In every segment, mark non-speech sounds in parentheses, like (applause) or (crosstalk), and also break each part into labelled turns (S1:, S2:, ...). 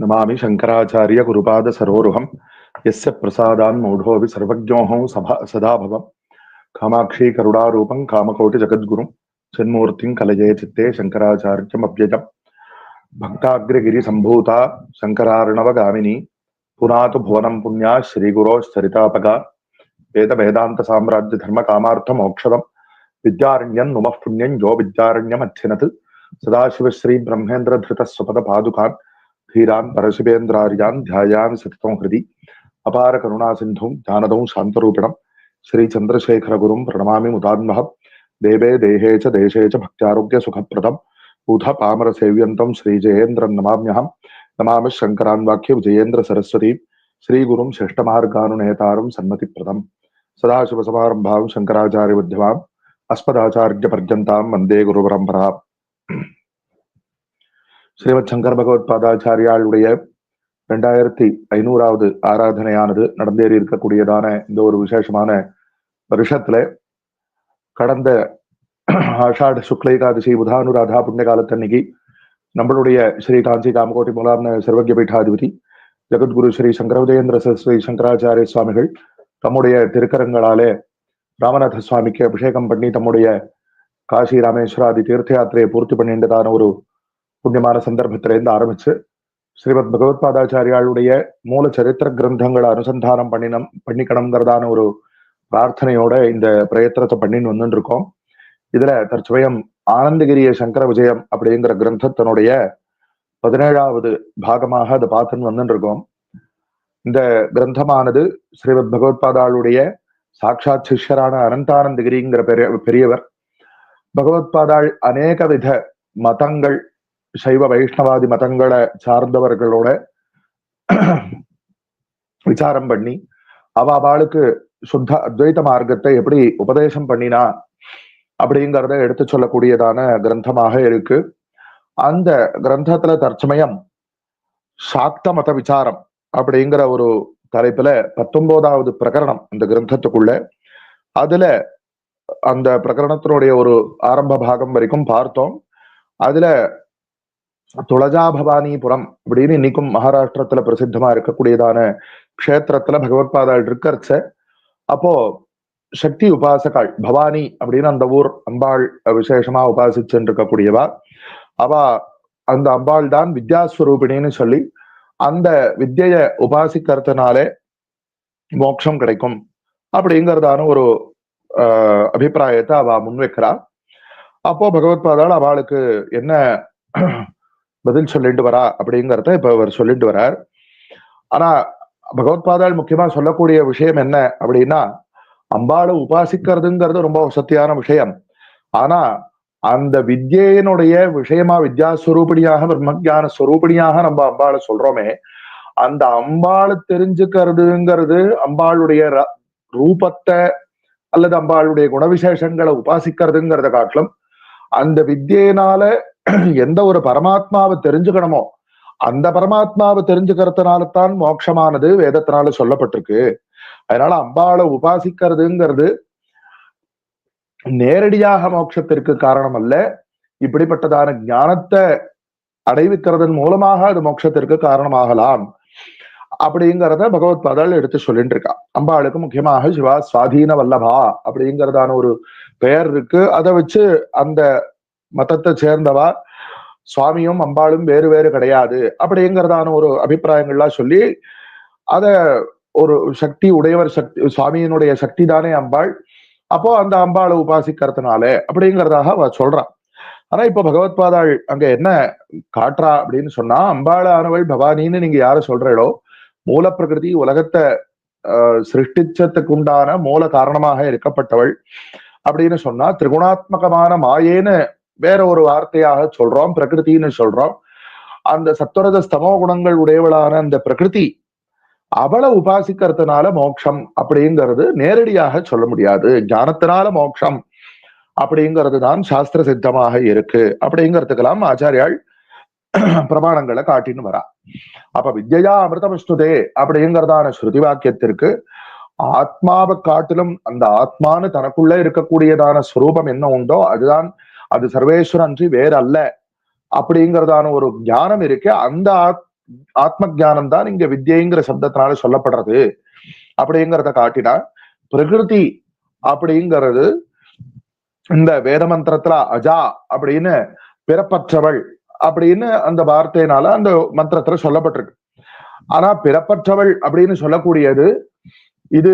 S1: నమామి శంకరాచార్య గురుపాద సరోరుహం. ఎస్య ప్రసాదాన్ మూఢోవి సర్వజ్ఞోహం సభా సదాభవం. కామాక్షి కరుణారూపం కామకోటి జగద్గురుం. షణ్మూర్తిం కలయే చిత్తే శంకరాచార్యం అభ్యజం భక్తాగ్రగిరి సంభూత శంకరార్ణవగామిని. పునాతు భువనం పుణ్యా శ్రీగురోశ్చరితాపక వేద వేదాంత సామ్రాజ్య ధర్మ కామార్థ మోక్షదం. విద్యారణ్యం నుమః పుణ్యం యో సదాశివశ్రీ బ్రహ్మేంద్ర ధృత పాదుకాన్. धीरान परशुभेन्द्रार्यान ध्यायान सतत हृदय अपार करुणा सिंधु ध्यानद शांत रूपिण गुरु प्रणमा मुदान्वह देवे देहे च देशे च भक्त्यारोग्य सुखप्रदम उथ पामर सेव्यंतम श्री जयेन्द्र नमाम्यहम नमा शंकरान वाक्य विजयेन्द्र सरस्वती श्री गुरु श्रेष्ठ मार्गानुनेता सन्मति प्रदम सदा शुभ समारंभा शंकराचार्य विद्यवाम अस्पदाचार्य पर्यता वंदे गुरुपरंपरा ஸ்ரீமத் சங்கர் பகவத் பாதாச்சாரியாளுடைய ரெண்டாயிரத்தி ஐநூறாவது ஆராதனையானது நடந்தேறி இருக்கக்கூடியதான இந்த ஒரு விசேஷமான வருஷத்துல கடந்த ஆஷாட சுக்லைகாதிசி புதானுராதா புண்ணிய காலத்தன்னைக்கு நம்மளுடைய ஸ்ரீ காஞ்சி காமகோட்டி மூலார்ன சர்வஜ பீட்டாதிபதி ஜெகத்குரு ஸ்ரீ சங்கரவுதயேந்திர சரஸ்வதி சங்கராச்சாரிய சுவாமிகள் தம்முடைய திருக்கரங்களாலே ராமநாத சுவாமிக்கு அபிஷேகம் பண்ணி தம்முடைய காசி ராமேஸ்வராதி தீர்த்த யாத்திரையை பூர்த்தி பண்ணின்றதான ஒரு புண்ணியமான சந்தர்ப்பத்திலிருந்து ஆரம்பிச்சு ஸ்ரீமத் பகவத் பாதாச்சாரியாளுடைய மூல சரித்திர கிரந்தங்களை அனுசந்தானம் பண்ணினம் பண்ணிக்கணுங்கிறதான ஒரு பிரார்த்தனையோட இந்த பிரயத்தனத்தை பண்ணின்னு வந்துட்டு இருக்கோம் இதுல தற்சமயம் ஆனந்தகிரிய சங்கர விஜயம் அப்படிங்கிற கிரந்தத்தினுடைய பதினேழாவது பாகமாக அதை பார்த்துன்னு வந்துட்டு இருக்கோம் இந்த கிரந்தமானது ஸ்ரீமத் பகவத்பாதாளுடைய சாட்சாத் சிஷ்யரான அனந்தானந்தகிரிங்கிற பெரிய பெரியவர். பகவத்பாதாள் அநேக வித மதங்கள் சைவ வைஷ்ணவாதி மதங்களை சார்ந்தவர்களோட விசாரம் பண்ணி அவ அவளுக்கு சுத்த அத்வைத மார்க்கத்தை எப்படி உபதேசம் பண்ணினா அப்படிங்கிறத எடுத்து சொல்லக்கூடியதான கிரந்தமாக இருக்கு. அந்த கிரந்தத்துல தற்சமயம் சாக்த மத விசாரம் அப்படிங்கிற ஒரு தலைப்புல பத்தொன்பதாவது பிரகரணம் இந்த கிரந்தத்துக்குள்ள. அதுல அந்த பிரகரணத்தினுடைய ஒரு ஆரம்ப பாகம் வரைக்கும் பார்த்தோம். அதுல துளஜா பவானிபுரம் அப்படின்னு இன்னைக்கும் மகாராஷ்டிரத்துல பிரசித்தமா இருக்கக்கூடியதான க்ஷேத்திரத்துல பகவத்பாதாள் இருக்கறச்ச அப்போ சக்தி உபாசகாள் பவானி அப்படின்னு அந்த ஊர் அம்பாள் விசேஷமா உபாசிச்சுன்னு இருக்கக்கூடியவா அவ அந்த அம்பாள் தான் வித்யாஸ்வரூபிணின்னு சொல்லி அந்த வித்திய உபாசிக்கிறதுனாலே மோட்சம் கிடைக்கும் அப்படிங்கிறதான ஒரு அஹ் அபிப்பிராயத்தை அவ முன்வைக்கிறா அப்போ பகவத்பாதாள் அவளுக்கு என்ன பதில் சொல்லிட்டு வரா அப்படிங்கிறத இப்ப அவர் சொல்லிட்டு வரார். ஆனா பகவத்பாதால் முக்கியமா சொல்லக்கூடிய விஷயம் என்ன அப்படின்னா அம்பாளை உபாசிக்கிறதுங்கிறது ரொம்ப வசத்தியான விஷயம். ஆனா அந்த வித்யினுடைய விஷயமா வித்யா வித்யாஸ்வரூபிணியாக பிரம்மஜான ஸ்வரூபிணியாக நம்ம அம்பாளை சொல்றோமே அந்த அம்பாளை தெரிஞ்சுக்கிறதுங்கிறது அம்பாளுடைய ரூபத்தை அல்லது அம்பாளுடைய குணவிசேஷங்களை உபாசிக்கிறதுங்கிறத காட்டிலும் அந்த வித்தியினால (clears throat) எந்த ஒரு பரமாத்மாவை தெரிஞ்சுக்கணுமோ அந்த பரமாத்மாவை தெரிஞ்சுக்கிறதுனால தான் மோட்சமானது வேதத்தினால சொல்லப்பட்டிருக்கு. அதனால அம்பாளை உபாசிக்கிறதுங்கிறது நேரடியாக மோட்சத்திற்கு காரணம் அல்ல இப்படிப்பட்டதான ஞானத்தை அடைவிக்கிறதன் மூலமாக அது மோட்சத்திற்கு காரணமாகலாம். அப்படிங்கிறத பகவத் பதல் எடுத்து சொல்லிட்டு இருக்கா அம்பாளுக்கு முக்கியமாக சிவா சுவாதீன வல்லபா அப்படிங்கிறதான ஒரு பெயர் இருக்கு. அதை வச்சு அந்த மதத்தை சேர்ந்தவா? சுவாமியும் அம்பாளும் வேறு வேறு கிடையாது. அப்படிங்கிறதான ஒரு அபிப்பிராயங்கள்லாம் சொல்லி அத ஒரு சக்தி உடையவர் சக்தி சுவாமியினுடைய சக்தி தானே அம்பாள். அப்போ அந்த அம்பாளை உபாசிக்கிறதுனால அப்படிங்கிறதாக அவ சொல்றான் ஆனா இப்ப பகவத்பாதாள் அங்க என்ன காட்டுறா அப்படின்னு சொன்னா அம்பாளானவள் பவானின்னு நீங்க யார சொல்றீங்களோ மூல பிரகிருதி உலகத்தை ஆஹ் சிருஷ்டிச்சத்துக்கு உண்டான மூல காரணமாக இருக்கப்பட்டவள் அப்படின்னு சொன்னா திரிகுணாத்மகமான மாயேன்னு வேற ஒரு வார்த்தையாக சொல்றோம் பிரகிருத்தின்னு சொல்றோம். அந்த சத்வரத ஸ்தமோ குணங்கள் உடையவளான அந்த பிரகிருதி அவளை உபாசிக்கிறதுனால மோட்சம் அப்படிங்கிறது நேரடியாக சொல்ல முடியாது. ஞானத்தினால மோட்சம் அப்படிங்கிறது தான் சாஸ்திர சித்தமாக இருக்கு. அப்படிங்கிறதுக்கெல்லாம் ஆச்சாரியாள் பிரமாணங்களை காட்டின்னு வரா. அப்ப வித்யா அமிர்தமிஷ்ணுதே அப்படிங்கிறதான ஸ்ருதி வாக்கியத்திற்கு ஆத்மாவை காட்டிலும் அந்த ஆத்மானு தனக்குள்ள இருக்கக்கூடியதான ஸ்வரூபம் என்ன உண்டோ அதுதான் அது சர்வேஸ்வரன் அன்றி வேற அல்ல அப்படிங்கிறதான ஒரு ஞானம் இருக்கு அந்த ஆத்ம ஜானம் தான் இங்க வித்யைங்கிற சப்தத்தினால சொல்லப்படுறது. அப்படிங்கிறத காட்டினா பிரகிருதி அப்படிங்கிறது இந்த வேத மந்திரத்துல அஜா அப்படின்னு பிறப்பற்றவள் அப்படின்னு அந்த வார்த்தையினால அந்த மந்திரத்துல சொல்லப்பட்டிருக்கு. ஆனா பிறப்பற்றவள் அப்படின்னு சொல்லக்கூடியது இது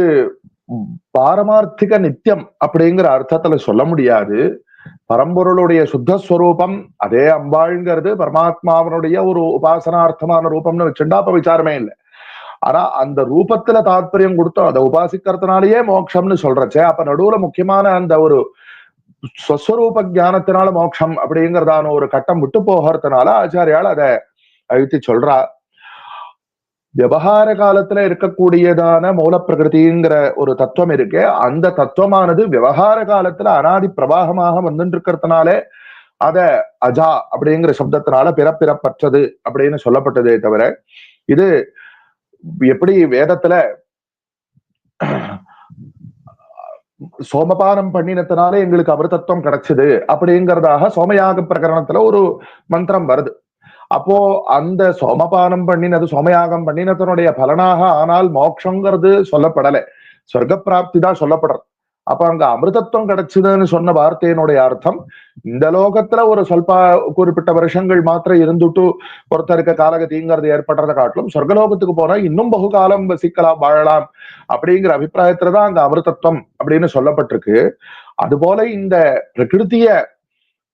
S1: பாரமார்த்திக நித்தியம் அப்படிங்கிற அர்த்தத்துல சொல்ல முடியாது. பரம்பொருளுடைய சுத்த ஸ்வரூபம் அதே அம்பாள்ங்கிறது பரமாத்மாவனுடைய ஒரு உபாசனார்த்தமான ரூபம்னு வச்சுட்டா அப்ப விசாரமே இல்லை. ஆனா அந்த ரூபத்துல தாத்பரியம் கொடுத்தோம் அதை உபாசிக்கிறதுனாலயே மோட்சம்னு சொல்றச்சே அப்ப நடுவுல முக்கியமான அந்த ஒரு ஸ்வஸ்வரூப ஜானத்தினால மோட்சம் அப்படிங்கிறதான ஒரு கட்டம் விட்டு போகிறதுனால ஆச்சாரியால் அதை அழுத்தி சொல்றா. விவகார காலத்துல இருக்கக்கூடியதான மூல பிரகிருதிங்கிற ஒரு தத்துவம் இருக்கு. அந்த தத்துவமானது விவகார காலத்துல அனாதி பிரவாகமாக வந்துட்டு இருக்கிறதுனாலே அத அஜா அப்படிங்கிற சப்தத்தினால பிறப்பிறப்பற்றது அப்படின்னு சொல்லப்பட்டதே தவிர இது எப்படி வேதத்துல சோமபானம் பண்ணினத்தினால எங்களுக்கு அமிர்தத்துவம் கிடைச்சது அப்படிங்கிறதாக சோமயாக பிரகரணத்துல ஒரு மந்திரம் வருது. அப்போ அந்த சோமபானம் பண்ணினது சோமயாகம் பண்ணினதனுடைய பலனாக ஆனால் மோட்சங்கிறது சொல்லப்படலை. சொர்க்க பிராப்தி தான் சொல்லப்படுறது. அப்ப அங்க அமிர்தத்துவம் கிடைச்சதுன்னு சொன்ன வார்த்தையினுடைய அர்த்தம் இந்த லோகத்துல ஒரு சொல்ப குறிப்பிட்ட வருஷங்கள் மாத்திரம் இருந்துட்டு ஒருத்தருக்கு காலகதிங்கிறது ஏற்படுறத காட்டிலும் சொர்க்கலோகத்துக்கு போனா இன்னும் பகு காலம் வசிக்கலாம் வாழலாம் அப்படிங்கிற அபிப்பிராயத்துலதான் அங்க அமிர்தத்துவம் அப்படின்னு சொல்லப்பட்டிருக்கு. அதுபோல இந்த பிரகிருத்திய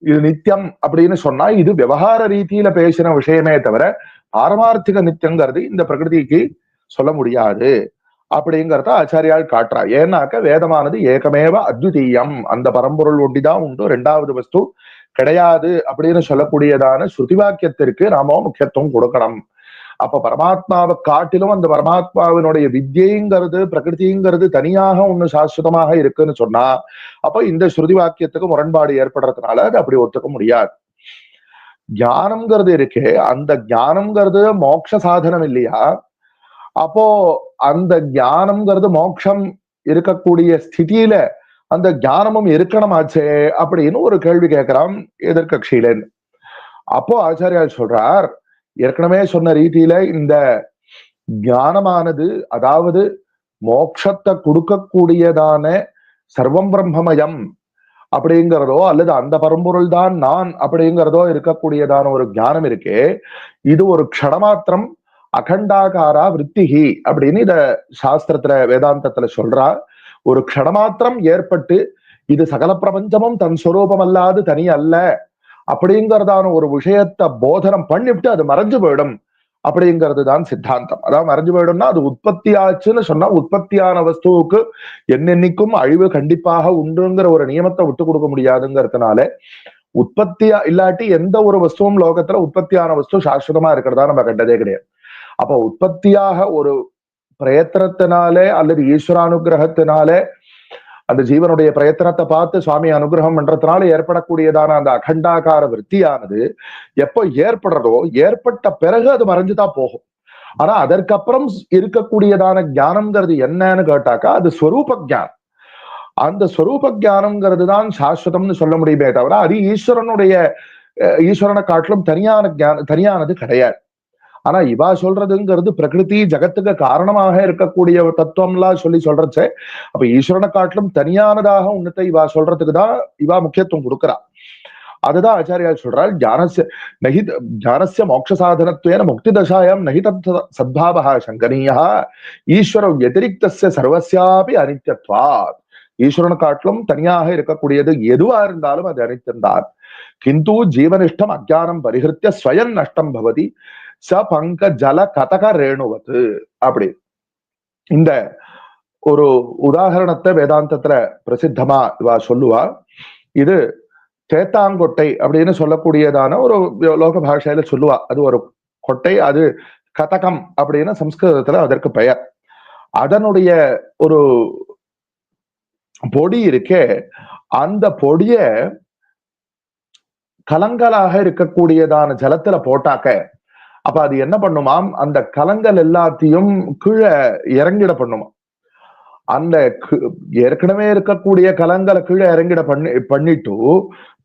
S1: இது நித்தியம் அப்படின்னு சொன்னா இது விவகார ரீதியில பேசின விஷயமே தவிர பாரமார்த்திக நித்தியங்கிறது இந்த பிரகிருதிக்கு சொல்ல முடியாது. அப்படிங்கிறத ஆச்சாரியால் காட்டுறா ஏன்னாக்க வேதமானது ஏகமேவ அத்விதீயம். அந்த பரம்பொருள் ஒண்டிதான் உண்டு. ரெண்டாவது வஸ்து கிடையாது அப்படின்னு சொல்லக்கூடியதான ஸ்ருதி வாக்கியத்திற்கு நாம முக்கியத்துவம் கொடுக்கணும். அப்ப பரமாத்மாவை காட்டிலும் அந்த பரமாத்மாவினுடைய வித்யைங்கிறது பிரகிருதிங்கிறது தனியாக ஒண்ணு சாஸ்வதமாக இருக்குன்னு சொன்னா அப்ப இந்த ஸ்ருதி வாக்கியத்துக்கு முரண்பாடு ஏற்படுறதுனால அது அப்படி ஒத்துக்க முடியாது. ஞானம்ங்கிறது இருக்கே அந்த ஞானம்ங்கிறது மோட்ச சாதனம் இல்லையா? அப்போ அந்த ஞானம்ங்கிறது மோட்சம் இருக்கக்கூடிய ஸ்திதியில அந்த ஞானமும் இருக்கணுமாச்சே அப்படின்னு ஒரு கேள்வி கேட்கிறான் எதிர்கட்சியிலேன்னு அப்போ ஆச்சாரியால் சொல்றார் ஏற்கனவே சொன்ன ரீதியில இந்த ஞானமானது அதாவது மோட்சத்தை கொடுக்கக்கூடியதான சர்வம் பிரம்மமயம் அப்படிங்கிறதோ அல்லது அந்த பரம்பொருள் தான் நான் அப்படிங்கிறதோ இருக்கக்கூடியதான ஒரு ஞானம் இருக்கே இது ஒரு க்ஷணமாத்திரம் அகண்டாகாரா விற்த்திகி அப்படின்னு இத சாஸ்திரத்துல வேதாந்தத்துல சொல்றா. ஒரு க்ஷணமாத்திரம் ஏற்பட்டு இது சகல பிரபஞ்சமும் தன் சுரூபம் அல்லாது தனி அல்ல அப்படிங்கறதான ஒரு விஷயத்த போதனம் பண்ணிவிட்டு அது மறைஞ்சு போயிடும். அப்படிங்கிறது தான் சித்தாந்தம். அதாவது மறைஞ்சு போயிடும்னா அது உற்பத்தி ஆச்சுன்னு சொன்னா உற்பத்தியான வஸ்துவுக்கு என்னென்னைக்கும் அழிவு கண்டிப்பாக உண்டுங்கிற ஒரு நியமத்தை விட்டு கொடுக்க முடியாதுங்கிறதுனால உற்பத்தியா இல்லாட்டி எந்த ஒரு வஸ்துவும் லோகத்துல உற்பத்தியான வஸ்து சாஸ்வதமா இருக்கிறதா நம்ம கண்டதே கிடையாது. அப்ப உற்பத்தியாக ஒரு பிரயத்தனத்தினாலே அல்லது ஈஸ்வரானுகிரகத்தினாலே அந்த ஜீவனுடைய பிரயத்தனத்தை பார்த்து சுவாமி அனுகிரகம் பண்றதுனால ஏற்படக்கூடியதான அந்த அகண்டாகார விற்த்தியானது எப்போ ஏற்படுறதோ ஏற்பட்ட பிறகு அது மறைஞ்சுதான் போகும். ஆனா அதற்கப்புறம் இருக்கக்கூடியதான ஞானம்ங்கிறது என்னன்னு கேட்டாக்கா அது ஸ்வரூப ஜானம் அந்த ஸ்வரூப ஜானம்ங்கிறது தான் சாஸ்வதம்னு சொல்ல முடியுமே தவிர அது ஈஸ்வரனுடைய ஈஸ்வரனை காட்டிலும் தனியான ஜான தனியானது கிடையாது. ஆனா இவா சொல்றதுங்கிறது பிரகிருதி ஜகத்துக்கு காரணமாக இருக்கக்கூடிய தத்துவம்லாம் சொல்லி சொல்றச்சே. அப்ப ஈஸ்வரனை காட்டிலும் தனியானதாக உன்னத்தை இவா சொல்றதுக்கு தான் இவா முக்கியத்துவம் கொடுக்குறா. அதுதான் ஆச்சாரியா சொல்றாள் ஜானசிய நகி ஜானசிய மோட்ச சாதனத்துவேன முக்தி தசாயம் நகி தத் சத்பாவா சங்கனீயா ஈஸ்வர வத்திரிக்தசிய சர்வசியாபி அனித்யத்வாத். ஈஸ்வரனை காட்டிலும் தனியாக இருக்கக்கூடியது எதுவா இருந்தாலும் அது அனித்தியம்தான் கிந்து ஜீவனிஷ்டம் அஜானம் பரிகிருத்திய ஸ்வயம் நஷ்டம் பவதி ச பங்க ஜல கதக ரேணுவது அப்படி. இந்த ஒரு உதாகரணத்தை வேதாந்தத்துல பிரசித்தமா இவா சொல்லுவா. இது தேத்தாங்கொட்டை அப்படின்னு சொல்லக்கூடியதான ஒரு லோக பாஷையில சொல்லுவா. அது ஒரு கொட்டை அது கதகம் அப்படின்னு சம்ஸ்கிருதத்துல அதற்கு பெயர். அதனுடைய ஒரு பொடி இருக்கே அந்த பொடிய கலங்கலாக இருக்கக்கூடியதான ஜலத்துல போட்டாக்க அப்ப அது என்ன பண்ணுமாம்? அந்த கலங்கள் எல்லாத்தையும் கீழே இறங்கிட பண்ணுமா அந்த ஏற்கனவே இருக்கக்கூடிய கலங்களை கீழே இறங்கிட பண்ணி பண்ணிட்டு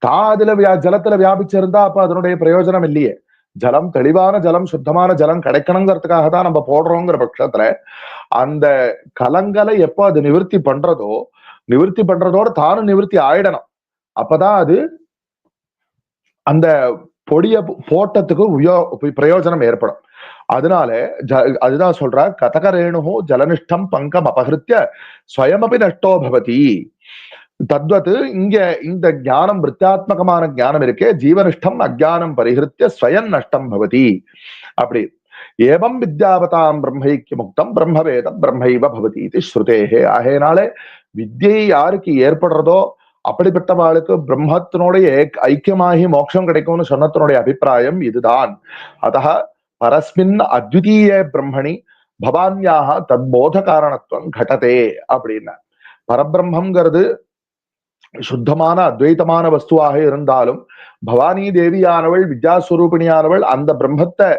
S1: தான் அதுல வியா ஜலத்துல வியாபிச்சிருந்தா அப்ப அதனுடைய பிரயோஜனம் இல்லையே. ஜலம் தெளிவான ஜலம் சுத்தமான ஜலம் கிடைக்கணுங்கிறதுக்காக தான் நம்ம போடுறோங்கிற பட்சத்துல அந்த கலங்களை எப்போ அது நிவர்த்தி பண்றதோ நிவர்த்தி பண்றதோட தானும் நிவர்த்தி ஆயிடணும். அப்பதான் அது அந்த பொடிய போட்டத்துக்கு உயோ பிரயோஜனம் ஏற்படும். அதனால அதுதான் சொல்ற கதகரேணு ஜலனிஷ்டம் பங்கம் அபகிருத்திய ஸ்வயமபி நஷ்டோ பவதி. தத்வத் இங்க இந்த ஞானம் விற்த்தாத்மகமான ஞானம் இருக்கே ஜீவனிஷ்டம் அஜானம் பரிகிருத்திய ஸ்வயம் நஷ்டம் பவதி. அப்படி. ஏவம் வித்யாவதாம் பிரம்மைக்கு முக்தம் பிரம்மவேதம் பிரம்மைவ பவதி இது ஸ்ருதேகே ஆகையினாலே வித்யை யாருக்கு ஏற்படுறதோ அப்படிப்பட்டவாளுக்கு பிரம்மத்தினுடைய ஐக்கியமாகி மோட்சம் கிடைக்கும்னு சொன்னத்தினுடைய அபிப்பிராயம் இதுதான். அத பரஸ்மின் அத்விதீய பிரம்மணி பவான்யாக தத்போத காரணத்துவம் கட்டதே அப்படின்னா. பரபிரம்மங்கிறது சுத்தமான அத்வைத்தமான வஸ்துவாக இருந்தாலும் பவானி தேவியானவள் வித்யாஸ்வரூபிணியானவள் அந்த பிரம்மத்தை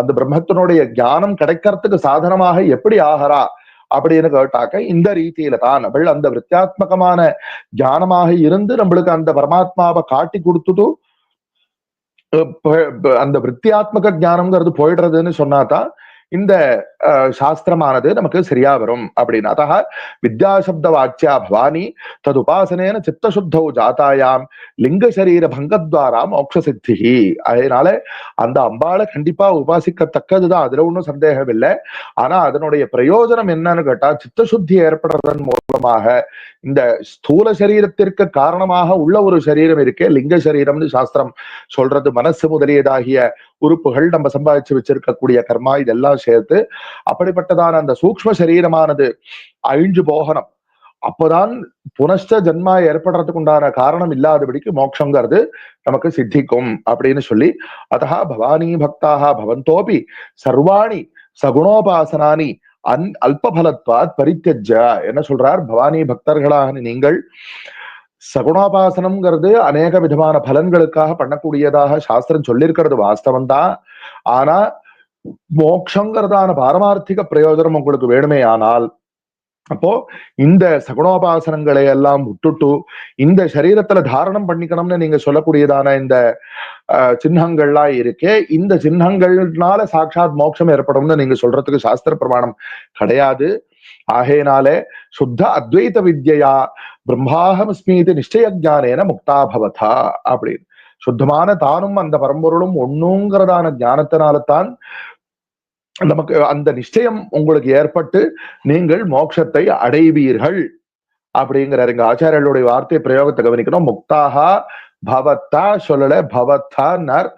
S1: அந்த பிரம்மத்தினுடைய ஞானம் கிடைக்கிறதுக்கு சாதனமாக எப்படி ஆகிறா? அப்படின்னு கேட்டாக்க இந்த ரீதியில தான் அவள் அந்த வித்தியாத்மகமான ஞானமாக இருந்து நம்மளுக்கு அந்த பரமாத்மாவை காட்டி கொடுத்துட்டு அந்த வித்தியாத்மக ஞானம்ங்கிறது போயிடுறதுன்னு சொன்னாதான் இந்த சாஸ்திரமானது நமக்கு சரியா வரும் அப்படின்னு. அத்த வித்யாசப்த வாச்சியா பவானி தது உபாசனேன சித்தசுத்தௌ ஜாத்தாயாம் லிங்க சரீர பங்கத்வாரா மோக்சித்தி அதனால அந்த அம்பாளை கண்டிப்பா உபாசிக்கத்தக்கதுதான். அதுல ஒன்றும் சந்தேகம் இல்லை ஆனா அதனுடைய பிரயோஜனம் என்னன்னு கேட்டா சித்தசுத்தி ஏற்படுறதன் மூலம் மூலமாக இந்த ஸ்தூல சரீரத்திற்கு காரணமாக உள்ள ஒரு சரீரம் இருக்கே லிங்க சரீரம்னு சாஸ்திரம் சொல்றது மனசு முதலியதாகிய உறுப்புகள் நம்ம சம்பாதிச்சு வச்சிருக்கக்கூடிய கர்மா இதெல்லாம் சேர்த்து அப்படிப்பட்டதான அந்த சூக்ம சரீரமானது அழிஞ்சு போகணும். அப்போதான் புனஷ்ட ஜென்மா ஏற்படுறதுக்கு உண்டான காரணம் இல்லாதபடிக்கு மோட்சங்கிறது நமக்கு சித்திக்கும் அப்படின்னு சொல்லி அத்தா பவானி பக்தாக பவந்தோபி சர்வாணி சகுணோபாசனானி அன் அல்பபலத்வாத் பரித்தஜ என்ன சொல்றார்? பவானி பக்தர்களாக நீங்கள் சகுணோபாசனம்ங்கிறது அநேக விதமான பலன்களுக்காக பண்ணக்கூடியதாக சாஸ்திரம் சொல்லியிருக்கிறது. வாஸ்தவம் தான் ஆனா மோக்ஷங்கிறதான பாரமார்த்திக பிரயோஜனம் உங்களுக்கு வேணுமே ஆனால் அப்போ இந்த சகுணோபாசனங்களை எல்லாம் விட்டுட்டு இந்த சரீரத்துல தாரணம் பண்ணிக்கணும்னு நீங்க சொல்லக்கூடியதான இந்த சின்னங்கள்லாம் இருக்கே இந்த சின்னங்கள்னால சாட்சாத் மோட்சம் ஏற்படும்னு நீங்க சொல்றதுக்கு சாஸ்திர பிரமாணம் கிடையாது. ஆகையினாலே சுத்த அத்வைத வித்யா பிரம்மாகமஸ்மீதி நிச்சய ஜானேன முக்தா பவதா அப்படின்னு. சுத்தமான தானும் அந்த பரம்பொருளும் ஒண்ணுங்கிறதான ஞானத்தினால்தான் நமக்கு அந்த நிச்சயம் உங்களுக்கு ஏற்பட்டு நீங்கள் மோட்சத்தை அடைவீர்கள். அப்படிங்கிறாரு. இங்க ஆச்சாரியர்களுடைய வார்த்தை பிரயோகத்தை கவனிக்கணும். முக்தாகா பவத்தா சொல்லல பவத்தா நர்.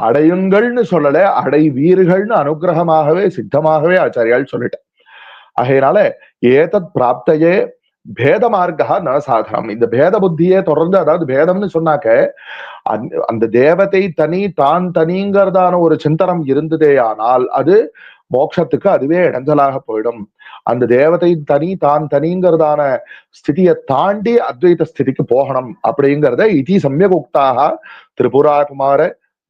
S1: அடையுங்கள்னு சொல்லல அடைவீர்கள்னு அனுகிரகமாகவே சித்தமாகவே ஆச்சாரியால் சொல்லிட்டேன் ஆகையினால ஏதத் பிராப்தையே பேத மார்க்கா ந சாதனம் இந்த பேத புத்தியே தொடர்ந்து அதாவது பேதம்னு சொன்னாக்க அந்த தேவதை தனி தான் தனிங்கிறதான ஒரு சிந்தனம் இருந்ததே ஆனால் அது மோட்சத்துக்கு அதுவே இடைஞ்சலாக போயிடும். அந்த தேவதை தனி தான் தனிங்கிறதான ஸ்திதியை தாண்டி அத்வைத ஸ்திதிக்கு போகணும் அப்படிங்கிறத இதி சமயகுக்தாக திரிபுராகுமார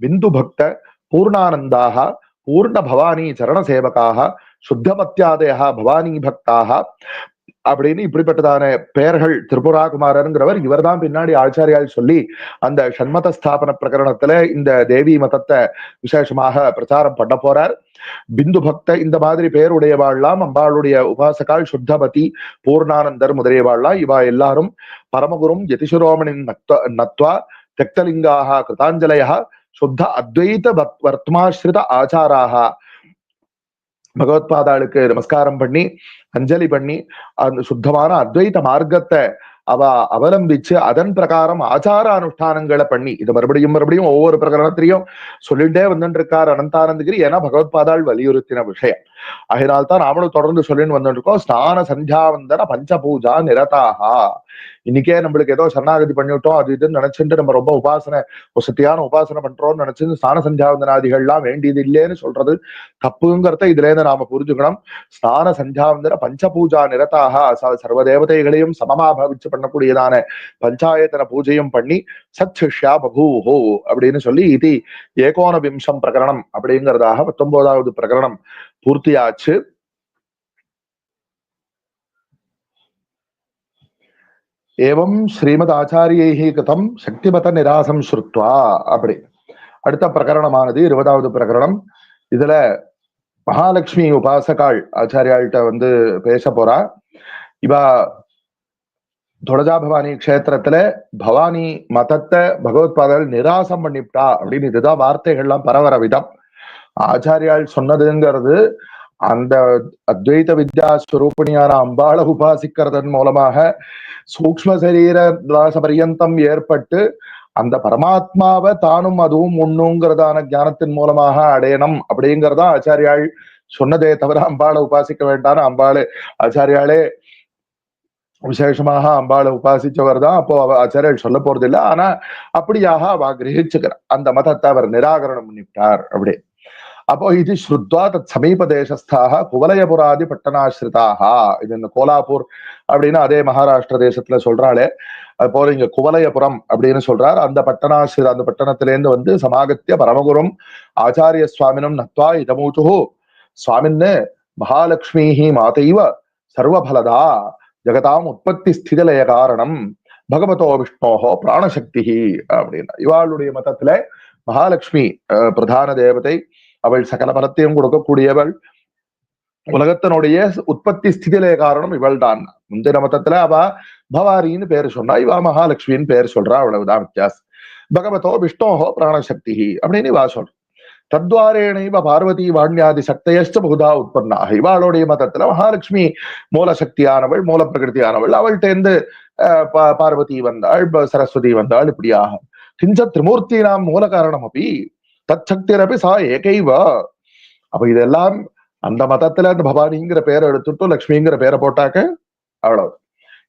S1: பிந்து பக்த பூர்ணானந்தாக பூர்ண பவானி சரண சேவகாக சுத்தமத்தியாதயா பவானி பக்தாக அப்படின்னு இப்படிப்பட்டதான பெயர்கள் திரிபுராகுமாரருங்கிறவர் இவர் தான் பின்னாடி ஆச்சாரியால் சொல்லி அந்த சண்மத ஸ்தாபன பிரகரணத்துல இந்த தேவி மதத்தை விசேஷமாக பிரச்சாரம் பண்ண போறார். பிந்து பக்த இந்த மாதிரி பெயருடையவாழ்லாம் அம்பாளுடைய உபாசகால் சுத்தபதி பூர்ணானந்தர் முதலியவாழ்லாம் இவா எல்லாரும் பரமகுரும் யதிசுரோமணின் நத்வா நத்வா தெக்தலிங்காக கிருதாஞ்சலயா சுத்த அத்வைத வர்த்தமாஸ்ரித ஆச்சாராக பகவத்பாதாளுக்கு நமஸ்காரம் பண்ணி அஞ்சலி பண்ணி அந்த சுத்தமான அத்வைத மார்க்கத்தை அவ அவலம்பிச்சு அதன் பிரகாரம் ஆச்சார அனுஷ்டானங்களை பண்ணி இது மறுபடியும் மறுபடியும் ஒவ்வொரு பிரகரணத்திலையும் சொல்லிட்டே வந்துட்டு இருக்கார் அனந்தானந்தகிரி. ஏன்னா பகவத்பாதாள் வலியுறுத்தின விஷயம். அதனால்தான் நாமளும் தொடர்ந்து சொல்லின்னு வந்துருக்கோம் ஸ்நான சந்தியாவந்தன பஞ்சபூஜா நிரதாகா இன்னைக்கே நம்மளுக்கு ஏதோ சரணாகதி பண்ணிவிட்டோம் அது இதுன்னு நினைச்சுட்டு நம்ம ரொம்ப உபாசனை வசதியான உபாசனை பண்றோம்னு நினைச்சு ஸ்நான சந்தியாவந்தனாதிகள்லாம் வேண்டியது இல்லைன்னு சொல்றது தப்புங்கிறத இதுல இருந்து நாம புரிஞ்சுக்கணும். ஸ்நான சந்தியாவந்தன பஞ்சபூஜா நிரதாக சர்வ தேவதைகளையும் சமமா பாவிச்சு பண்ணக்கூடியதான பஞ்சாயத்தன பூஜையும் பண்ணி சத் சிஷ்யா பகூஹோ அப்படின்னு சொல்லி இது ஏகோன விம்சம் பிரகரணம் அப்படிங்கிறதாக பத்தொன்பதாவது பிரகரணம் பூர்த்தியாச்சு. ஏவம் ஸ்ரீமத் ஆச்சாரியை கதம் சக்திமத நிராசம் ஸ்ருத்வா அப்படி. அடுத்த பிரகரணமானது இருபதாவது பிரகரணம். இதுல மகாலட்சுமி உபாசகாள் ஆச்சாரியாள்கிட்ட வந்து பேச போறா. இவா துளஜா பவானி கஷேத்திரத்துல பவானி மதத்தை பகவத்பாதல் நிராசம் பண்ணிவிட்டா அப்படின்னு இதுதான் வார்த்தைகள்லாம் பரவர விதம். ஆச்சாரியால் சொன்னதுங்கிறது அந்த அத்வைத வித்யா ஸ்வரூபிணியான அம்பாளை உபாசிக்கிறதன் மூலமாக சூக்ம சரீர தாச பரியந்தம் ஏற்பட்டு அந்த பரமாத்மாவை தானும் அதுவும் உண்ணுங்கிறதான ஞானத்தின் மூலமாக அடையணும் அப்படிங்கறதா ஆச்சாரியாள் சொன்னதே தவிர அம்பாளை உபாசிக்க வேண்டாம் அம்பாளு. ஆச்சாரியாளே விசேஷமாக அம்பாளை உபாசிச்சவர் தான். அப்போ அவ ஆச்சாரியர் சொல்ல போறது இல்லை ஆனா அப்படியாக அவ கிரகிச்சுக்கிறார் அந்த மதத்தை அவர் நிராகரணம் பண்ணிவிட்டார் அப்படி அப்போ இது ஸ்ருத்வா தத் சமீப தேசஸ்தாக குவலயபுராதி பட்டணாசிரிதாக இது இந்த கோலாப்பூர் அப்படின்னு அதே மகாராஷ்டிர தேசத்துல சொல்றாளே அது போல இங்க குவலயபுரம் அப்படின்னு சொல்றார் அந்த பட்டணாசிர அந்த பட்டணத்திலேருந்து வந்து சமாகத்திய பரமகுரும் ஆச்சாரிய சுவாமினம் நத்வா இதமூச்சு சுவாமின்னு மகாலட்சுமிஹி மாதைவ சர்வபலதா ஜெகதாம் உற்பத்தி ஸ்திதிலய காரணம் பகவதோ விஷ்ணோஹோ பிராணசக்தி அப்படின்னா இவாளுடைய மதத்துல மகாலட்சுமி அஹ், பிரதான தேவதை அவள் சகல பலத்தையும் கொடுக்கக்கூடியவள். உலகத்தினுடைய உற்பத்தி ஸ்திதியிலே காரணம் இவள் தான் முந்தின மதத்துல அவ பவாரின்னு பேர் சொன்னா இவா மகாலட்சுமின்னு பேர் சொல்றா அவ்வளவுதான் வித்தியாசம். பகவதோ விஷ்ணோஹோ பிராணசக்தி அப்படின்னு இவா சொல்ற தத்வாரேண இவ பார்வதி வாண்யாதி சக்தையஷ்ட பகுதா உற்பன்னாக. இவாளுடைய மதத்துல மகாலட்சுமி மூல சக்தியானவள் மூல பிரகிருதியானவள் அவள்கிட்ட பா- பார்வதி வந்தாள் சரஸ்வதி வந்தாள் இப்படியாக. கிஞ்ச திரிமூர்த்தி நாம் மூல காரணம் அப்படி தத் சக்திரபி சா ஏகைவா. அப்ப இதெல்லாம் அந்த மதத்துல அந்த பவானிங்கிற பேரை எடுத்துட்டு லக்ஷ்மிங்கிற பேரை போட்டாக்க அவ்வளவு.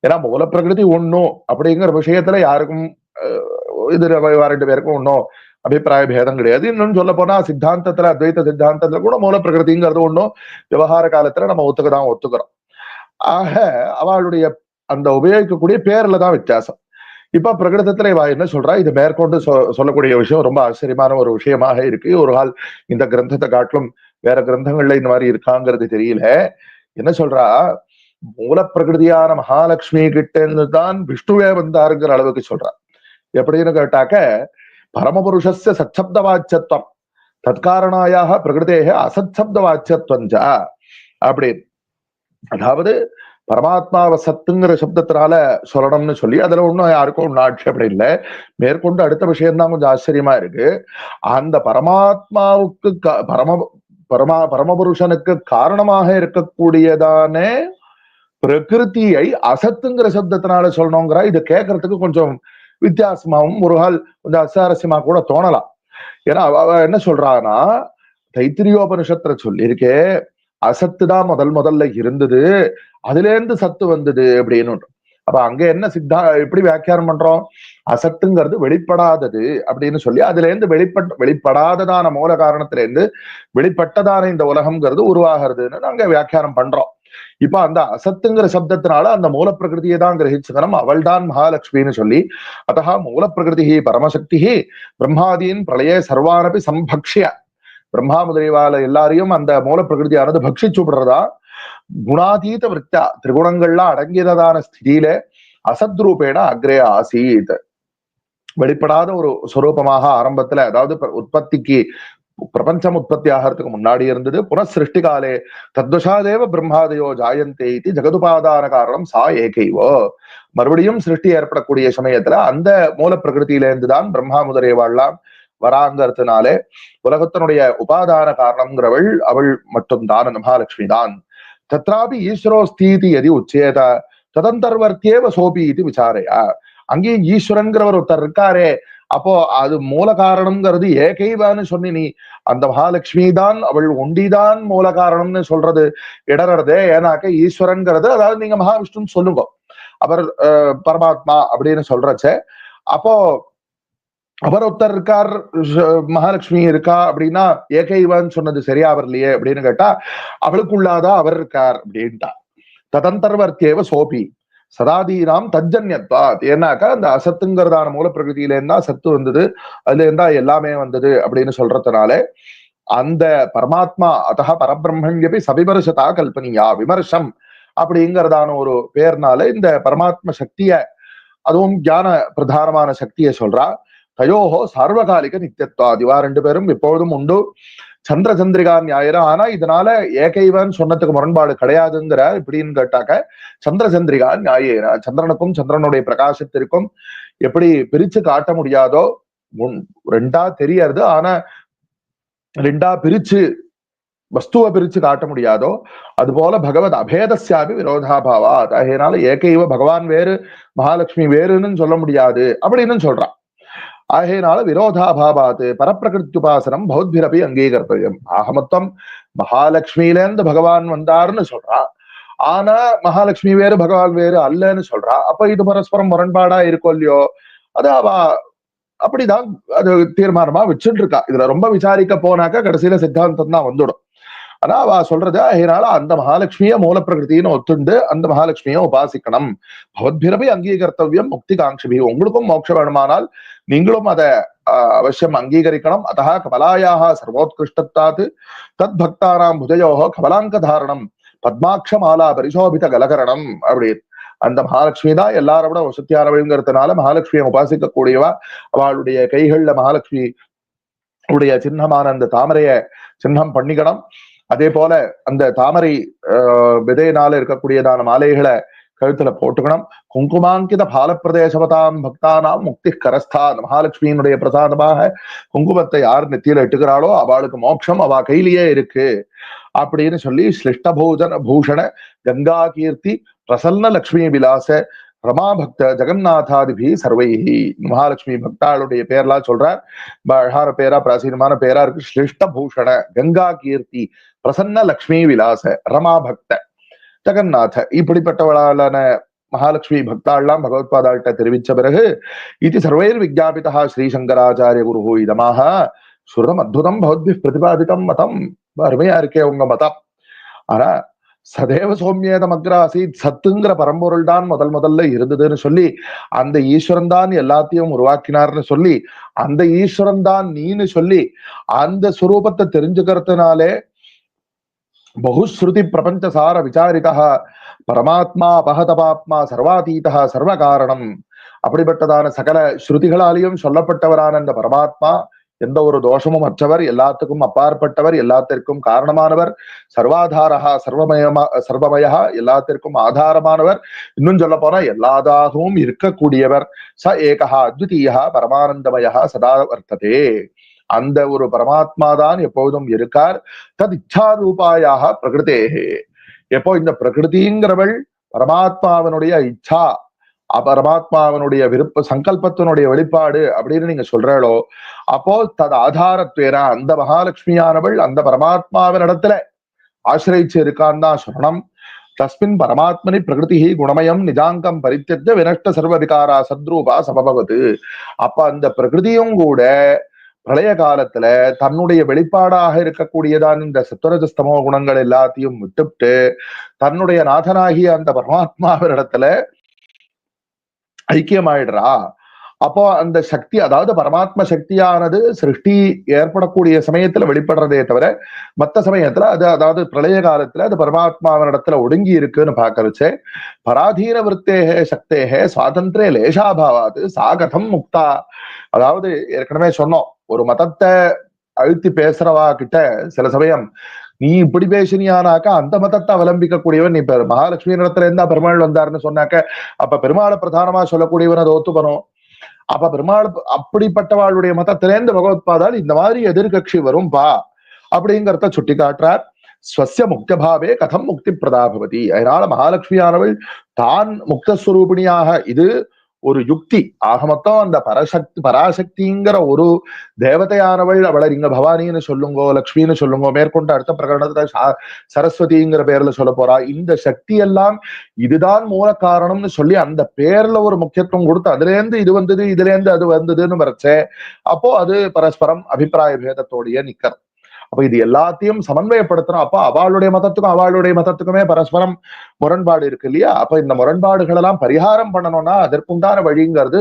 S1: ஏன்னா மூல பிரகிருதி ஒண்ணும் அப்படிங்கிற விஷயத்துல யாருக்கும் அஹ், இது ரெண்டு பேருக்கும் ஒன்றும் அபிப்பிராய பேதம் கிடையாது. இன்னும் சொல்ல போனா சித்தாந்தத்துல அத்வைத சித்தாந்தத்துல கூட மூல பிரகிருதிங்கிறது ஒண்ணும் விவகார காலத்துல நம்ம ஒத்துக்கதான் ஒத்துக்கிறோம். ஆக அவளுடைய அந்த உபயோகிக்கக்கூடிய பேர்ல தான் வித்தியாசம். இப்ப பிரகடத்துல இவா என்ன சொல்றா? இது மேற்கொண்டு சொ- சொல்லக்கூடிய விஷயம் ரொம்ப ஆச்சரியமான ஒரு விஷயமாக இருக்கு. ஒரு ஆள் இந்த கிரந்தத்தை காட்டிலும் வேற கிரந்தங்கள்ல இந்த மாதிரி இருக்காங்கிறது தெரியல. என்ன சொல்றா? மூல பிரகிருதியான மகாலட்சுமி கிட்ட இருந்து தான் விஷ்ணுவே வந்தாருங்கிற அளவுக்கு சொல்றா. எப்படின்னு கேட்டாக்க பரமபுருஷஸ்ய சச்சப்த வாச்சியத்துவம் தற்காரணாயாக பிரகிருதேக அசச்சப்த வாச்சியத்துவம் அப்படின்னு. அதாவது பரமாத்மாவை சத்துங்கிற சப்தத்தினால சொல்லணும்னு சொல்லி அதுல ஒண்ணும் யாருக்கும் ஒன்றும் ஆட்சேபம் இல்லை. மேற்கொண்டு அடுத்த விஷயம் தான் கொஞ்சம் ஆச்சரியமா இருக்கு. அந்த பரமாத்மாவுக்கு பரம பரமா பரமபுருஷனுக்கு காரணமாக இருக்கக்கூடியதான பிரகிருதியை அசத்துங்கிற சப்தத்தினால சொல்லணுங்கிற. இது கேட்கறதுக்கு கொஞ்சம் வித்தியாசமாவும் ஒரு கால் கொஞ்சம் அசாரஸ்யமா கூட தோணலாம். ஏன்னா அவ அவ என்ன சொல்றான்னா தைத்திரியோபனிஷத்துல சொல்லியிருக்கே அசத்து தான் முதல் முதல்ல இருந்தது அதுல இருந்து சத்து வந்தது அப்படின்னு அப்ப அங்க என்ன சித்தா எப்படி வியாக்கியானம் பண்றோம்? அசத்துங்கிறது வெளிப்படாதது அப்படின்னு சொல்லி அதுல இருந்து வெளிப்பட் வெளிப்படாததான மூல காரணத்துல இருந்து வெளிப்பட்டதான இந்த உலகம்ங்கிறது உருவாகிறதுன்னு நாங்க வியாக்கியானம் பண்றோம். இப்ப அந்த அசத்துங்கிற சப்தத்தினால அந்த மூல பிரகிருதியை தான் கிரகிச்சுக்கணும் அவள் தான் மகாலட்சுமின்னு சொல்லி அத்தா மூல பிரகிருதி பரமசக்தி பிரம்மாதீன் பிரளய சர்வானபி சம்பக்ஷிய. பிரம்மா முதலிவால எல்லாரையும் அந்த மூல பிரகிருதியானது பக்ஷிச்சு விடுறதா குணாதீத விருத்தா திரிகுணங்கள்லாம் அடங்கியதான ஸ்திதியில அசத்ரூபேண அக்ரே ஆசீத். வெளிப்படாத ஒரு சுரூபமாக ஆரம்பத்துல அதாவது உற்பத்திக்கு பிரபஞ்சம் உற்பத்தி ஆகிறதுக்கு முன்னாடி இருந்தது புனഃசிருஷ்டி காலே தத்வசாதேவ பிரம்மாதயோ ஜாயந்தே இது ஜெகதுபாதான காரணம் சா ஏகைவோ. மறுபடியும் சிருஷ்டி ஏற்படக்கூடிய சமயத்துல அந்த மூல பிரகிருதியிலேருந்து தான் பிரம்மா முதலியவாள்லாம் வராங்கிறதுனாலே உலகத்தினுடைய உபாதான காரணம்ங்கிறவள் அவள் மட்டும் தான் மகாலட்சுமி தான் தத்ராபி ஈஸ்வரோஸ்தீதி எதி உச்சேத ததந்தர்வர்த்தியேவ சோபி இது விசாரையா? அங்கேயும் ஈஸ்வரன்கிறவர் ஒருத்தர் இருக்காரே அப்போ அது மூல காரணம்ங்கிறது ஏகைவான்னு சொன்னி நீ அந்த மகாலட்சுமி தான் அவள் ஒண்டிதான் மூல காரணம்னு சொல்றது இடறதே ஏன்னாக்க ஈஸ்வரன்கிறது அதாவது நீங்க மகாவிஷ்ணுன்னு சொல்லுங்க. அவர் அஹ், பரமாத்மா அப்படின்னு சொல்றச்சே அப்போ அவர் ஒருத்தர் இருக்கார் மகாலட்சுமி இருக்கா அப்படின்னா ஏகைவான்னு சொன்னது சரியா வரலையே அப்படின்னு கேட்டா அவளுக்குள்ளாதான் அவர் இருக்கார் அப்படின்ட்டா ததந்தர்வர்த்தியவ சோபி. சதாதீனாம் தஜ்ஜன்யத்வா ஏன்னாக்கா அந்த அசத்துங்கிறதான மூல பிரகிருதியில இருந்தா சத்து வந்தது அதுல இருந்தா எல்லாமே வந்தது அப்படின்னு சொல்றதுனால அந்த பரமாத்மா அத்தக பரபிரம்மண்யபி சவிமர்சதா கல்பனியா விமர்சம் அப்படிங்கிறதான ஒரு பேர்னால இந்த பரமாத்ம சக்திய அதுவும் ஞான பிரதானமான சக்தியை சொல்றா. தயோஹோ சர்வகாலிக நித்தியத்வாதி இவா ரெண்டு பேரும் எப்பொழுதும் உண்டு சந்திர சந்திரிகா ஞாயிறு ஆனா இதனால ஏகைவன் சொன்னதுக்கு முரண்பாடு கிடையாதுங்கிற இப்படின்னு கேட்டாக்க சந்திர சந்திரிகா ஞாயிறு சந்திரனுக்கும் சந்திரனுடைய பிரகாசத்திற்கும் எப்படி பிரிச்சு காட்ட முடியாதோ ரெண்டா தெரியறது ஆனா ரெண்டா பிரிச்சு வஸ்துவை பிரிச்சு காட்ட முடியாதோ அதுபோல பகவத் அபேதஸ்யாபி விரோதாபாவா அதனால ஏகைவ பகவான் வேறு மகாலட்சுமி வேறுன்னு சொல்ல முடியாது அப்படின்னு சொல்றான் ஆகையினால விரோதாபாபாத்து பரப்பிரகிருத்யுபாசனம் பௌத்பிரபி அங்கீகர்த்தவியம். ஆக மொத்தம் மகாலட்சுமியிலேருந்து பகவான் வந்தார்னு சொல்றா. ஆனா மகாலட்சுமி வேறு பகவான் வேறு அல்லன்னு சொல்றா. அப்ப இது பரஸ்பரம் முரண்பாடா இருக்கும் இல்லையோ? அது அவ அப்படிதான் அது தீர்மானமா வச்சுட்டு இருக்கா. இதுல ரொம்ப விசாரிக்க போனாக்க கடைசியில சித்தாந்தம் தான் வந்துடும். ஆனா அவ சொல்றது அதனால அந்த மகாலட்சுமிய மூல பிரகிருத்தின்னு ஒத்துண்டு அந்த மகாலட்சுமியை உபாசிக்கணும். பவத்பிரபி அங்கீகர்த்தவியம் முக்தி காங்ஷபி உங்களுக்கும் மோட்சம் வேணுமானால் நீங்களும் அதை அவசியம் அங்கீகரிக்கணும். அத்தः கமலாயாக சர்வோத்கிருஷ்டத்தாத். தத் பக்தானாம் புஜயோகோ கமலாங்க தாரணம் பத்மாட்ச மாலா பரிசோபித கலகரணம். அப்படி. அந்த மகாலட்சுமி தான் எல்லாரை விட வசத்தியானவங்கிறதுனால மகாலட்சுமியை உபாசிக்க கூடியவா அவளுடைய கைகள்ல மகாலட்சுமி உடைய சின்னமான அந்த தாமரைய சின்னம் பண்ணிக்கணும். அதே போல அந்த தாமரை ஆஹ், விதையினால இருக்கக்கூடியதான மாலைகளை கழுத்துல போட்டுக்கணும். குங்குமாங்கித பாலப்பிரதேசவதாம் பக்தானாம் முக்தி கரஸ்தா மகாலட்சுமியினுடைய பிரசாதமாக குங்குமத்தை யார் நெத்தியில இட்டுக்கிறாளோ அவளுக்கு மோட்சம் அவ கையிலேயே இருக்கு. அப்படின்னு சொல்லி ஸ்லிஷ்ட பூஜன பூஷண கங்கா கீர்த்தி பிரசன்ன லக்ஷ்மி விலாச ரமா பக்த ஜெகநாதாதிபி சர்வைஹி மகாலட்சுமி பக்தாளுடைய பேர்லாம் சொல்றார். அழகான பேரா பிராசீனமான பேரா இருக்கு. ஸ்லிஷ்ட பூஷண கங்கா கீர்த்தி பிரசன்ன லக்ஷ்மி விலாச ரமா பக்த ஜெகநாத இப்படிப்பட்டவளான மகாலட்சுமி பக்தாள்லாம் பகவத்பாதாள்கிட்ட தெரிவித்த பிறகு இது சர்வேர் விஜாபிதா ஸ்ரீசங்கராச்சாரிய குரு இதமாக சுரம் அத்புதம் பௌத்தி பிரதிபாதிதம் மதம். அருமையா இருக்கே உங்க மதம். ஆனா சதேவ சோமியேதம் அக்ராசி சத்துங்கிற பரம்பொருள் தான் முதல் முதல்ல இருந்ததுன்னு சொல்லி அந்த ஈஸ்வரன் தான் எல்லாத்தையும் உருவாக்கினார்னு சொல்லி அந்த ஈஸ்வரன் தான் நீன்னு சொல்லி அந்த சுரூபத்தை தெரிஞ்சுக்கிறதுனாலே பகுஸ்ருதி பிரபஞ்சசார விசாரிதா பரமாத்மா அபகதபாத்மா சர்வாதீதா சர்வ காரணம் அப்படிப்பட்டதான சகல ஸ்ருதிகளாலேயும் சொல்லப்பட்டவரான அந்த பரமாத்மா எந்த ஒரு தோஷமும் அற்றவர் எல்லாத்துக்கும் அப்பாற்பட்டவர் எல்லாத்திற்கும் காரணமானவர் சர்வாதாரா சர்வமயமா சர்வமயா எல்லாத்திற்கும் ஆதாரமானவர் இன்னும் சொல்ல போனா எல்லாதாகவும் இருக்கக்கூடியவர் ச ஏகா அத்விதீயா பரமானந்தமயா சதா வர்த்ததே அந்த ஒரு பரமாத்மா தான் எப்பொழுதும் இருக்கார். தத் இச்சா ரூபாயாக பிரகிருதேகே. எப்போ இந்த பிரகிருதிங்கிறவள் பரமாத்மாவனுடைய இச்சா பரமாத்மாவனுடைய விருப்ப சங்கல்பத்தினுடைய வெளிப்பாடு அப்படின்னு நீங்க சொல்றாளோ அப்போ தது ஆதாரத்வேரா அந்த மகாலட்சுமியானவள் அந்த பரமாத்மாவின் இடத்துல ஆசிரியிச்சு இருக்கான் தான் சொல்லணும். தஸ்மின் பரமாத்மனி பிரகிருதி குணமயம் நிஜாங்கம் பரித்தெத்த வினஷ்ட சர்வ விகாரா சத்ரூபா சமபவது. அப்ப அந்த பிரகிருதியும் கூட பிரளய காலத்துல தன்னுடைய வெளிப்பாடாக இருக்கக்கூடியதான் இந்த சித்தரஜஸ்தமோ குணங்கள் எல்லாத்தையும் விட்டுவிட்டு தன்னுடைய நாதனாகிய அந்த பரமாத்மாவிடத்துல ஐக்கியமாயிடுறா. அப்போ அந்த சக்தி அதாவது பரமாத்ம சக்தியானது சிருஷ்டி ஏற்படக்கூடிய சமயத்துல வெளிப்படுறதே தவிர மத்த சமயத்துல அது அதாவது பிரளய காலத்துல அது பரமாத்மாவினிடத்துல ஒடுங்கி இருக்குன்னு பாக்குறச்சு பராதீன விற்த்தேகே சக்தேகே சுவாதந்திரே லேசாபாவாது சாகதம் முக்தா. அதாவது ஏற்கனவே சொன்னோம் ஒரு மதத்தை அழுத்தி பேசுறவா கிட்ட சில சமயம் நீ இப்படி பேசினியானாக்கா அந்த மதத்தை அவலம்பிக்க கூடியவன் நீ மகாலட்சுமி இடத்துல இருந்தா பெருமாள் வந்தாருன்னு சொன்னாக்க அப்ப பெருமாளை பிரதானமா சொல்லக்கூடியவன் அதை ஒத்துக்கணும் அப்ப பெருமாள் அப்படிப்பட்டவாளுடைய மதத்திலேருந்து பகவத்பாதால் இந்த மாதிரி எதிர்கட்சி வரும் பா அப்படிங்கிறத சுட்டி காட்டுறார் ஸ்வசிய முக்தபாவே கதம் முக்தி பிரதாபவதி அதனால மகாலட்சுமியானவள் தான் முக்தஸ்வரூபிணியாக இது ஒரு யுக்தி. ஆக மொத்தம் அந்த பரசக்தி பராசக்திங்கிற ஒரு தேவதையானவள் அவளை நீங்க பவானின்னு சொல்லுங்கோ லக்ஷ்மின்னு சொல்லுங்கோ மேற்கொண்டு அடுத்த பிரகடனத்துல சரஸ்வதிங்கிற பேர்ல சொல்ல போறா. இந்த சக்தி எல்லாம் இதுதான் மூல காரணம்னு சொல்லி அந்த பேர்ல ஒரு முக்கியத்துவம் கொடுத்து அதுல இருந்து இது வந்தது இதுல இருந்து அது வந்ததுன்னு வரைச்சே அப்போ அது பரஸ்பரம் அபிப்பிராய பேதத்தோடைய நிக்கிறது அப்ப இது எல்லாத்தையும் சமன்வயப்படுத்தணும். அப்ப அவளுடைய மதத்துக்கும் அவளுடைய மதத்துக்குமே பரஸ்பரம் முரண்பாடு இருக்கு இல்லையா? அப்ப இந்த முரண்பாடுகள் எல்லாம் பரிகாரம் பண்ணணும்னா அதற்குண்டான வழிங்கிறது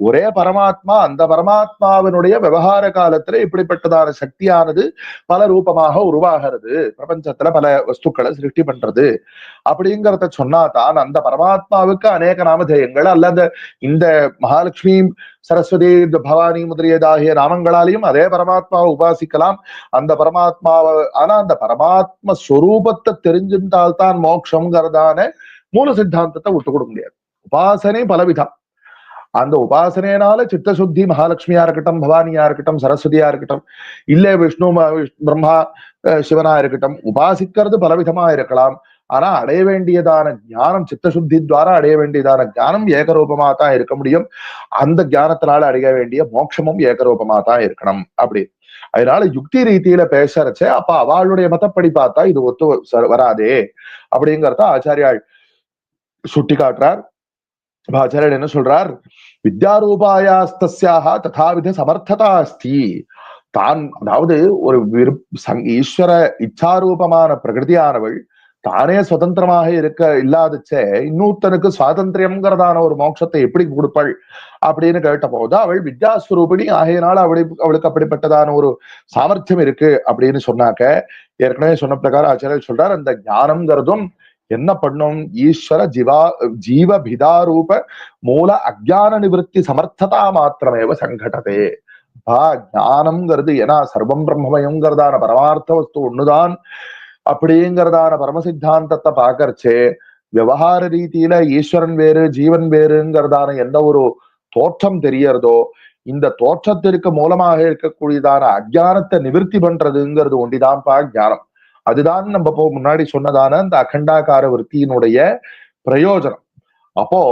S1: ஒரே பரமாத்மா அந்த பரமாத்மாவினுடைய விவகார காலத்துல இப்படிப்பட்டதான சக்தியானது பல ரூபமாக உருவாகிறது. பிரபஞ்சத்துல பல வஸ்துக்களை சிருஷ்டி பண்றது. அப்படிங்கிறத சொன்னா தான் அந்த பரமாத்மாவுக்கு அநேக நாமதேயங்கள் அல்லது இந்த மகாலட்சுமி சரஸ்வதி இந்த பவானி முதலியதாகிய நாமங்களாலையும் அதே பரமாத்மாவை உபாசிக்கலாம். அந்த பரமாத்மாவை ஆனா அந்த பரமாத்ம ஸ்வரூபத்தை தெரிஞ்சிருந்தால்தான் மோட்சம்ங்கிறதான மூல சித்தாந்தத்தை விட்டு கொடுக்க முடியாது. உபாசனை பலவிதம். அந்த உபாசனையினால சித்தசுத்தி மகாலட்சுமியா இருக்கட்டும் பவானியா இருக்கட்டும் சரஸ்வதியா இருக்கட்டும் இல்ல விஷ்ணு பிரம்மா சிவனா இருக்கட்டும் உபாசிக்கிறது பலவிதமா இருக்கலாம் ஆனா அடைய வேண்டியதான ஞானம் சித்தசுத்தி துவாரா அடைய வேண்டியதான ஞானம் ஏகரூபமா தான் இருக்க முடியும். அந்த ஞானத்தினால அடைய வேண்டிய மோட்சமும் ஏகரூபமா தான் இருக்கணும். அப்படி. அதனால யுக்தி ரீதியில பேசறச்சே அப்ப அவளுடைய மதப்படி பார்த்தா இது ஒத்து வராதே. அப்படிங்கறத ஆச்சாரியாள் சுட்டி காட்டுறார் அப்ப ஆச்சாரியர் என்ன சொல்றார்? வித்யாரூபாயாஸ்தஸ்யாக ததாவித சமர்த்ததா அஸ்தி தான் அதாவது ஒரு விருப் ஈஸ்வர இச்சாரூபமான பிரகிருதியானவள் தானே சுதந்திரமாக இருக்க இல்லாதச்சே இன்னொருத்தனுக்கு சுவாதந்திரியம்ங்கிறதான ஒரு மோட்சத்தை எப்படி கொடுப்பாள் அப்படின்னு கேட்ட போது அவள் வித்யாஸ்வரூபிணி ஆகையினால அவளை அவளுக்கு அப்படிப்பட்டதான ஒரு சாமர்த்தியம் இருக்கு அப்படின்னு சொன்னாக்க ஏற்கனவே சொன்ன பிரகாரம் ஆச்சாரியர் சொல்றார் அந்த ஞானம்ங்கிறதும் என்ன பண்ணும்? ஈஸ்வர ஜீவா ஜீவ பிதாரூப மூல அஜான நிவர்த்தி சமர்த்ததா மாத்திரமேவ சங்கடதே. பா ஞானம்ங்கிறது ஏன்னா சர்வம் பிரம்மமயங்கிறதான பரமார்த்த வஸ்து ஒண்ணுதான். அப்படிங்கிறதான பரமசித்தாந்தத்தை பாக்கறச்சே விவகார ரீதியில ஈஸ்வரன் வேறு ஜீவன் வேறுங்கிறதான எந்த ஒரு தோற்றம் தெரியறதோ இந்த தோற்றத்திற்கு மூலமாக இருக்கக்கூடியதான அஜானத்தை நிவர்த்தி பண்றதுங்கிறது ஒண்டிதான்ப்பா ஞானம். அதுதான் நம்ம இப்போ முன்னாடி சொன்னதான அந்த அகண்டாகார விற்த்தியினுடைய பிரயோஜனம். அப்போ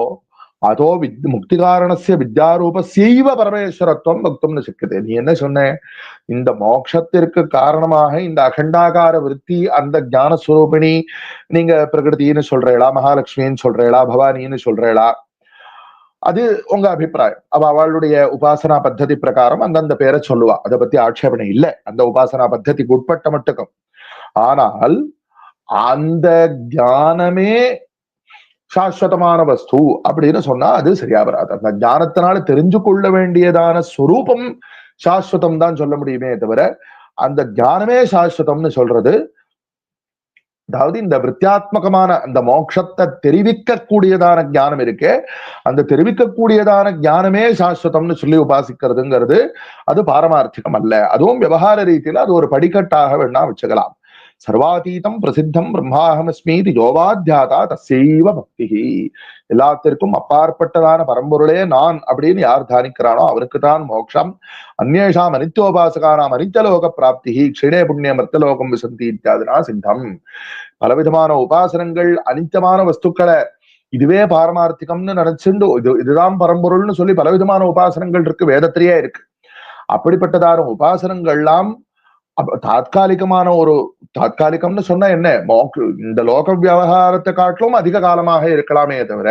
S1: அதோ வித் முக்தி காரணசிய வித்யாரூபசைவ பரமேஸ்வரத்துவம் பக்தம்னு சிக்குது. நீ என்ன சொன்ன? இந்த மோட்சத்திற்கு காரணமாக இந்த அகண்டாகார விருத்தி அந்த ஞானஸ்வரூபிணி நீங்க பிரகிருத்தின்னு சொல்றீளா மகாலட்சுமின்னு சொல்றீளா பவானின்னு சொல்றீளா? அது உங்க அபிப்பிராயம். அவ அவளுடைய உபாசனா பத்ததி பிரகாரம் அந்தந்த பேரை சொல்லுவா. அதை பத்தி ஆட்சேபனை இல்லை. அந்த உபாசனா பத்ததிக்கு உட்பட்ட மட்டுக்கும். ஆனால் அந்த ஞானமே சாஸ்வதமான வஸ்து அப்படின்னு சொன்னா அது சரியா வராது. அந்த ஞானத்தினால தெரிஞ்சு கொள்ள வேண்டியதான ஸ்வரூபம் சாஸ்வதம் தான் சொல்ல முடியுமே தவிர அந்த ஞானமே சாஸ்வதம்னு சொல்றது அதாவது இந்த விருத்தியாத்மகமான அந்த மோட்சத்தை தெரிவிக்க கூடியதான ஞானம் இருக்கு அந்த தெரிவிக்கக்கூடியதான ஞானமே சாஸ்வதம்னு சொல்லி உபாசிக்கிறதுங்கிறது அது பாரமார்த்திகம் அல்ல. அதுவும் விவகார ரீதியில அது ஒரு படிக்கட்டாக வேணா வச்சுக்கலாம். சர்வாதீதம் பிரசித்தம் பிரம்மாஹமஸ்மீதி யோவாத்தியாதா தசைவ பக்தி எல்லாத்திற்கும் அப்பாற்பட்டதான பரம்பொருளே நான் அப்படின்னு யார் தானிக்கிறானோ அவருக்கு தான் மோட்சம் அந்நேஷாம் அனித்யோபாசகானாம் அனித்தலோக பிராப்தி க்ஷீணே புண்ணியம் மர்த்தலோகம் விசந்தி இத்தியாதினா சித்தம் பலவிதமான உபாசனங்கள் அனித்தமான வஸ்துக்களை இதுவே பாரமார்த்திகம்னு நினைச்சுண்டு இது இதுதான் பரம்பொருள்னு சொல்லி பலவிதமான உபாசனங்கள் இருக்கு வேதத்திலேயே இருக்கு அப்படிப்பட்டதான உபாசனங்கள்லாம் அப்ப தாத்காலிகமான ஒரு தாத்காலிகம்னு சொன்னா என்ன? இந்த லோக விவகாரத்தை காட்டிலும் அதிக காலமாக இருக்கலாமே தவிர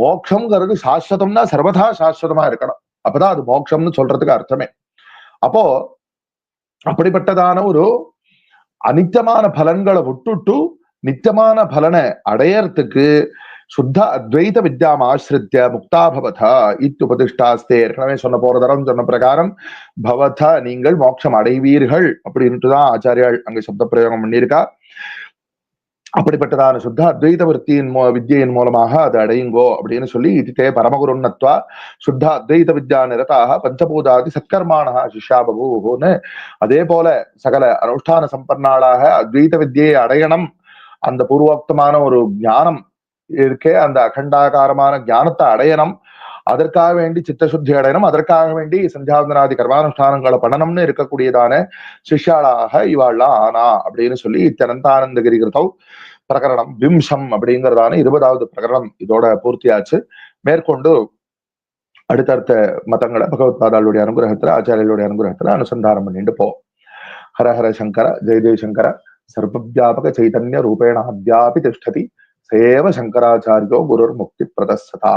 S1: மோட்சம்ங்கிறது சாஸ்வதம்னா சர்வதா சாஸ்வதமா இருக்கணும். அப்பதான் அது மோட்சம்னு சொல்றதுக்கு அர்த்தமே. அப்போ அப்படிப்பட்டதான ஒரு அனித்தமான பலன்களை விட்டுட்டு நித்தமான பலனை அடையறதுக்கு சுத்த அத்வைத வித்யாம் ஆசிரித்த முக்தாபவதா இத்துபதிஷ்டாஸ்தே ஏற்கனவே சொன்ன போற தரம் சொன்ன பிரகாரம் பவத நீங்கள் மோட்சம் அடைவீர்கள் அப்படின்ட்டு தான் ஆச்சாரியால் அங்க சப்த பிரயோகம் பண்ணியிருக்கா. அப்படிப்பட்டதான சுத்த அத்வைத விற்த்தியின் மூ வித்யின் மூலமாக அது அடையுங்கோ அப்படின்னு சொல்லி இதுதே பரமகுருன்னத்வா சுத்த அத்வைத வித்யா நிரதாக பஞ்சபூதாதி சத்கர்மானஹா சிஷ்யா பபூன்னு அதே போல சகல அனுஷ்டான சம்பன்னாளாக அத்வைத வித்தியை அடையணும். அந்த பூர்வோக்தமான ஒரு ஞானம் இருக்கே அந்த அகண்டாகாரமான ஞானத்தை அடையணும். அதற்காக வேண்டி சித்தசுத்தி அடையணும். அதற்காக வேண்டி சந்தியாவந்தனாதி கர்மானுஷ்டானங்களை பண்ணணும்னு இருக்கக்கூடியதான சிஷ்யாளாக இவாள்லாம் ஆனா அப்படின்னு சொல்லி இத்தனந்தானந்தகிரி கிருத்தவ் பிரகரணம் விம்சம் அப்படிங்கிறதான இருபதாவது பிரகரணம் இதோட பூர்த்தியாச்சு. மேற்கொண்டு அடுத்தடுத்த மதங்களை பகவத்பாதாளுடைய அனுகிரகத்துல ஆச்சாரியளுடைய அனுகிரகத்துல அனுசந்தானம் பண்ணிட்டு போ. ஹர ஹர சங்கர ஜெய ஜெயசங்கர சர்வவியாபக சைதன்ய ரூபேணா அத்யாபி திஷ்டதி சேவ சங்கராச்சாரியோ குருர் முக்தி பிரதசதா